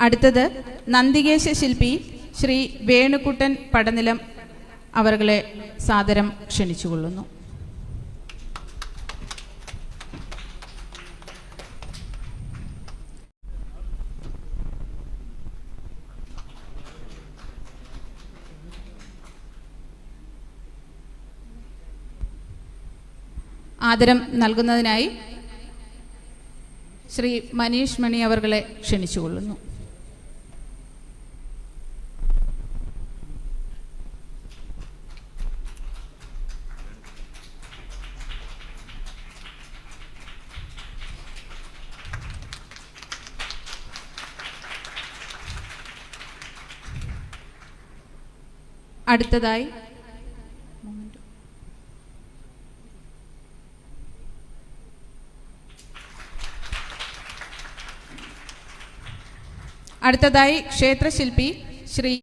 അടുത്തത് നന്ദികേശ ശില്പി ശ്രീ വേണുക്കുട്ടൻ പടനിലം അവരെ സാദരം ക്ഷണിച്ചുകൊള്ളുന്നു. ആദരം നൽകുന്നതിനായി ശ്രീ മനീഷ് മണി അവരെ ക്ഷണിച്ചുകൊള്ളുന്നു. അടുത്തതായി. അടുത്തതായി ക്ഷേത്രശില്പി ശ്രീ